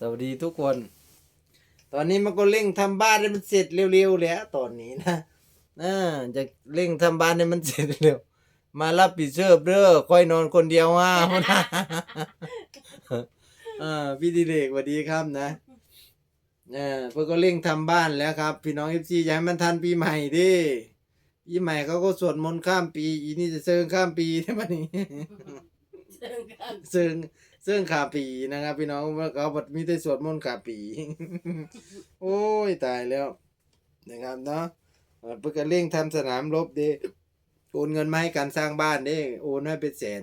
สวัสดีทุกคน ตอนนี้มันก็เร่งทำบ้านให้มันเสร็จเร็วๆแล้วตอนนี้นะอ่าจะเร่งทำบ้านให้มันเสร็จเร็ว มารับผิดชอบเด้อค่อยนอนคนเดียวว่านะอ่าพี่ดิเรกสวัสดีครับนะเออเพื่อก็เร่งทำบ้านแล้วครับ พี่น้องเอฟซีอย่าให้มันทันปีใหม่ดิปีใหม่เขาก็สวดมนต์ข้ามปี อีนี่จะเซิงข้ามปีใช่ไหมนี่ซึ่ง กันซึ่งซึ่งขาปีนะครับ พี่น้องว่าเขาบดมีแต่สวดมนต์ขาปี โอ้ยตายแล้ว นะครับเนาะเอ่อเพื่อก็เร่งทำสนามรบเด้โอนเงินมาให้การสร้างบ้านเด้โอนให้เป็นแสน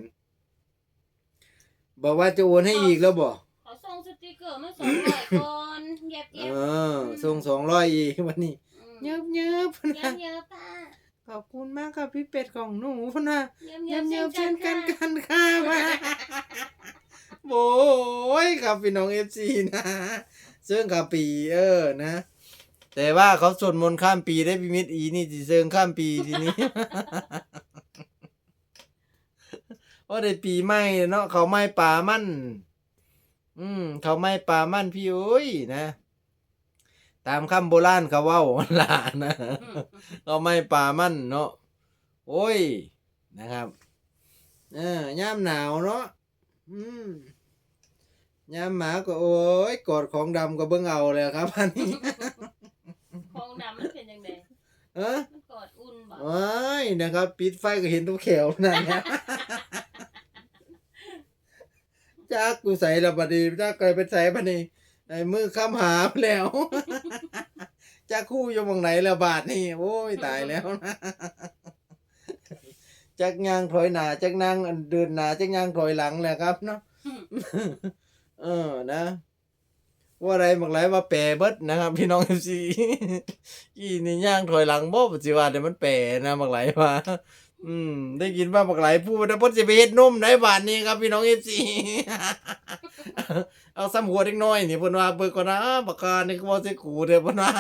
บอกว่าจะโอนให้อีกแล้วบอกเขาส่งสติกเกอร์มาสองร้อยก่อนเย็บเอเย็บอส่งสองร้อยอีกวันนี้อืมเยิบเยิบเย็นะบเย็บป้าขอบคุณมากครับพี่เป็ดของหนูพนะเย็บเยิเย็บบเยิบเช่นกันค่ะกันค่ะมา โอ้ยครับพี่น้องเอฟซีนะ ซึ่งขาปีเออนะ แต่ว่าเขาสวดมนต์ข้ามปีได้พิมิตอีนี่สิเซิงข้ามปีทีนี้ว่าได้ปีใหม่เนาะเขาไม่ป่ามั่น อืม เขาไม่ป่ามั่นพี่โอ้ยนะตามคำโบราณเขาเว่าล่ะนะเขาไม่ป่ามั่นเนาะโอ้ยนะครับ เออย่ามหนาวเนาะ อืมย่ามหมาก็โอ้ยกอดของดำก็เบิ่งเอาเลยครับอันนี้คองดำมันเป็นยังไงเออมันกอดอุ่นบ่ว้ายนะครับ ปิดไฟก็เห็นตัวแขวนั่นนะจ้ากูใส่ละบัดนี้จ้าเคยไปใส่บัดนี้ไอ้มือค้ำหาแล้วจ้าคู่อยู่ตรงไหนละบาทนี่โอ้ยตายแล้วนะ จักยางถอยหน้าจักนางเดินหน้าจักยางถอยหลังแหละครับเนาะเออนะ ว่าอะไรบักไหลว่าแปรเบิดนะครับ พี่น้องเอฟซีอีนี่ย่างถอยหลังบ่ปัจจุบันเดี๋ยวมันแปรนะบักไหลว่าอืม ได้ยินว่าบักไหลพูดว่าเพิ่นสิไปเฮ็ดนมในบ้านนี้ครับ พี่น้องเอฟซีเอาซ้ำหัวเด็กน้อยนี่เพิ่นว่าเบิ่งก่อนนะบักกานี่ก็บ่สิกูเด้อเพิ่นว่า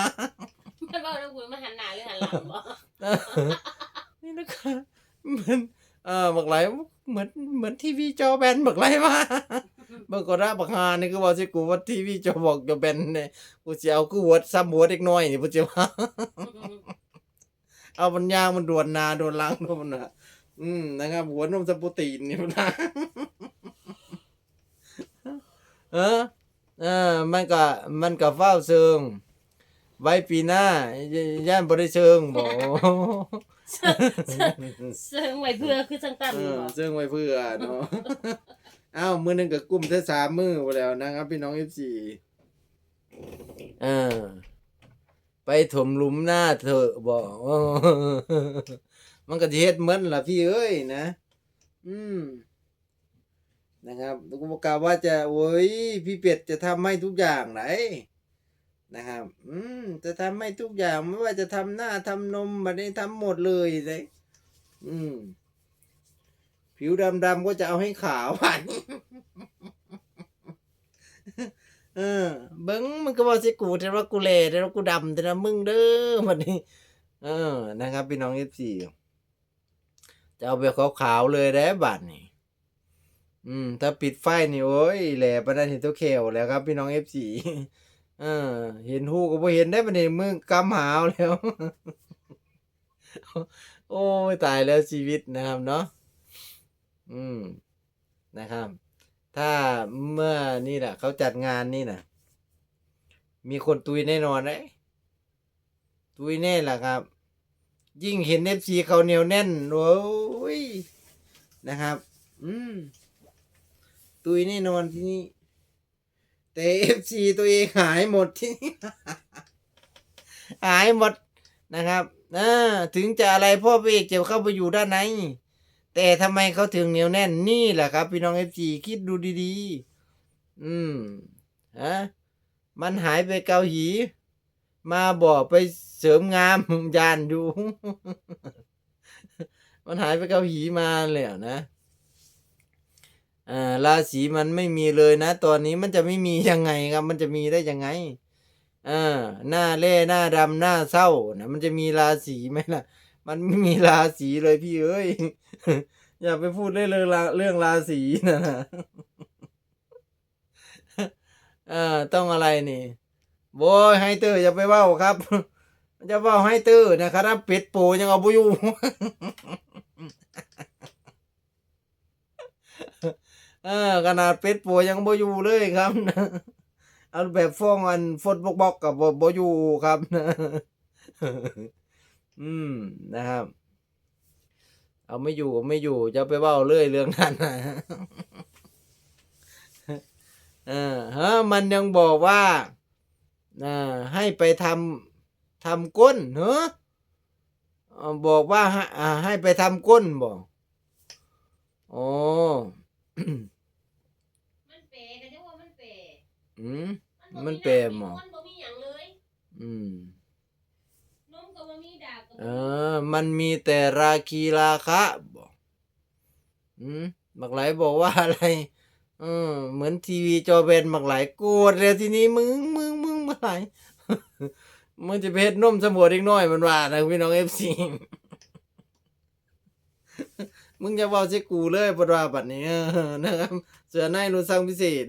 มันบอกว่าคุณมาหันหน้าหรือหันหลังบ่นี่นะคะ เหมือนเออบักไหลเหมือนเหมือนทีวีจอแบนบักไหลมาเบิ่งก็ได้บักฮานี่ก็ว่าสิกูว่าทีวีจอบอกจอแบนเนี่ยกูสิเอากูหัวซ้ำหัวเด็กน้อยนี่พุ่นสิว่าเอามันยางมันดวนนาดวนหลังดวนน่ะอืมนะครับหัวนมสปูตีนนี่พนนะเออเออมันก็มันก็เฝ้าเชิงไว้ปีหน้าย่านบ่ได้เชิงบ่ ซึ่งไว้เพื่อคือจังตันเออบ่ซึ่งไว้เพื่อเนาะอ้าวมือหนึ่งกับกลุ่มเท่าสามมือไปแล้วนะครับ พี่น้องเอฟซีเออไปถมหลุมหน้าเถอบอกมันก็เฮ็ดเหมือนล่ะพี่เอ้ยนะ อืมนะครับกูบอกกาวว่าจะโอ้ยพี่เป็ดจะทำให้ทุกอย่างไหน นะครับ อืม จะทำให้ทุกอย่างไม่ว่าจะทำหน้าทำนมบัดนี้ทำหมดเลยเลยอืม ผิวดำๆก็จะเอาให้ขาวผ่านเออเบิ้งมันก็บอกสิกูแต่ว่ากูแลแต่ว่ากูดำแต่ว่ามึงเด้อวันนี้เออ นะครับพี่น้องเอฟซีจะเอาไปขาวๆเลยได้บัดนี่อืม ถ้าปิดไฟนี่โอ้ยแหล่ปานนั้นเห็นตัวเขวแล้วครับพี่น้องเอฟซี เออ เห็นหูก็บ่เห็นได้บัดนี้มึงกำหาวแล้ว โอ้ยตายแล้วชีวิตนะครับเนาะอืมนะครับ ถ้าเมื่อนี่แหละเขาจัดงานนี่นะมีคนตุยแน่นอนเลยตุยแน่แหละครับ ยิ่งเห็นเอฟซีเขาเหนียวแน่นโอ้ยนะครับ อืมตุยแน่นอนที่นี่ แต่เอฟซีตัวเองหายหมดที่นี่หายหมดนะครับอถึงจะอะไรพ่อพระเอกจะเข้าไปอยู่ด้านในแต่ทำไมเขาถึงเหนียวแน่นนี่แหละครับ พี่น้องเอฟซีคิดดูดีๆ อืมฮะมันหายไปเกาหี มาบอกไปเสริมงามยานอยู่ มันหายไปเกาหีมาแล้วนะ อ่าราศีมันไม่มีเลยนะ ตอนนี้มันจะไม่มียังไงครับ มันจะมีได้ยังไงอ่าหน้าเล่หน้าดำหน้าเศร้านะมันจะมีราศีไหมล่ะ มันไม่มีราศีเลยพี่เอ้ยอย่าไปพูดเรื่องราเรื่องราศีนะนะเออต้องอะไรนี่โบยให้ตื้ออย่าไปเว้าครับจะเว้าให้ตื้อนะครับเป็ดปูยังเอาบ่อยู่ เออขนาดเป็ดปูยังบ่อยู่เลยครับเอาแบบฟ้องอันฟดบกบกกับบ่บ่อยู่ครับอืมนะครับ เอาไม่อยู่ไม่อยู่จะไปเว้าเรื่อยเรื่องนั้นนะเออฮะมันยังบอกว่าอ่าให้ไปทำทำก้นเนอะอ่าบอกว่าให้อ่าให้ไปทำก้นบอกอ๋อ มันเปกันจังว่ามันเป อืมบ่มันเปหมอมันบ่มีหยังเลยอืม นมก็บ่มีดาบก็เอบ่มีอ มันมีแต่ราคีราคะบอกอืมบักไหลบอกว่าอะไร เออ เหมือนทีวีจอเบนบักไหลโกรธเลยทีนี้มึงมึงมึงบักไหล มึงจะไปเพชรนมสมบูรณ์อีกหน้อยมันว่านะพี่น้องเอฟซี มึงจะเว้าใช่กูเลยปดว่าบัดนี้เออนะครับ เสือในรุ่นสร้างพิเศษ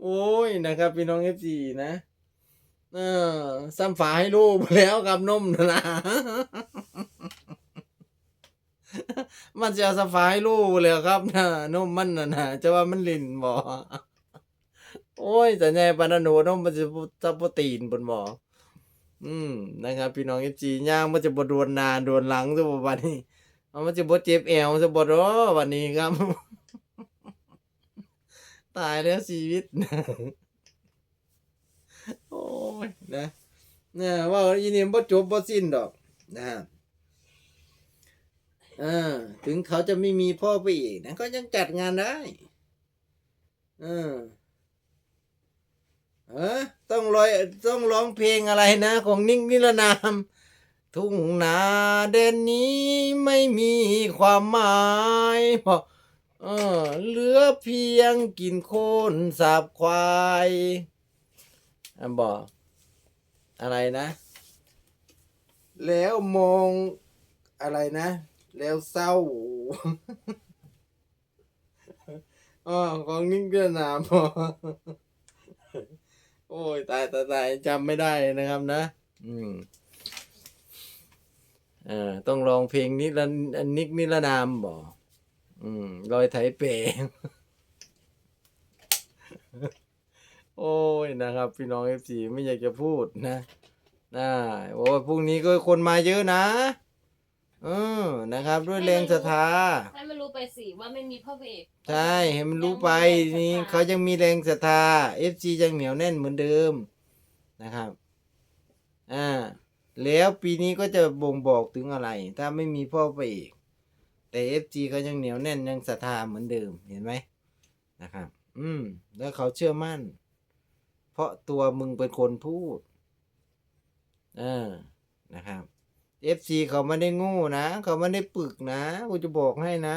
โอ้ยนะครับ พี่น้องเอฟซีนะเออซ้ำฝาให้ลูกแล้วกับนมนะ มันจะเอาซ้ำฝาให้ลูกแล้วครับนะนมมันนะนะจะว่ามันลินบ่โอ้ยแต่แน่ปานนันโหนมมันจะจะโปรตีนบนบ่อืมนะครับ พี่น้องเอฟจีย่างมันจะบดวนนาดวนหลังซะบ่บัดนี้มันจะบ่เจ็บแอวซะบ่ดอบัดนี้ครับ ตายแล้วชีวิต โอ้ยนะเนี่ยว่าอีนี่บ่จบบ่สิ้นดอกนะครับเออถึงเขาจะไม่มีพ่อไปอีกนะก็ยังจัดงานได้ เออเออต้องร้อยต้องร้องเพลงอะไรนะ ของนิ่งนิรนาม ทุ่งนาเด่นนี้ไม่มีความหมายพอ เออเหลือเพียงกินโคนสาบควายอันบอกอะไรนะ แล้วมองอะไรนะ แล้วเศร้าอ๋อของนิ่งเกินนามอโอ้ยตายตายตายจำไม่ได้นะครับนะ อืมอ่าต้องลองเพลงนิรันนิกนิรนามบอก อืมรอยไถเป โอ้ยนะครับ พี่น้องเอฟซีไม่อยากจะพูดนะนะโอ้ยพรุ่งนี้ก็คนมาเยอะนะเออนะครับ ด้วยแรงศรัทธาให้มันรู้ไปสิว่าไม่มีพ่อพระเอกใช่ให้มันรู้ไปนี่เขายังมีแรงศรัทธาเอฟซียังเหนียวแน่นเหมือนเดิมนะครับอ่าแล้วปีนี้ก็จะบ่งบอกถึงอะไร ถ้าไม่มีพ่อพระเอก แต่เอฟจีเขายังเหนียวแน่นยังศรัทธาเหมือนเดิมเห็นไหมนะครับ อืม แล้วเขาเชื่อมั่น เพราะตัวมึงเป็นคนพูด เออนะครับเอฟซีเขาไม่ได้โงูนะ เขาไม่ได้ปึกนะกูจะบอกให้นะ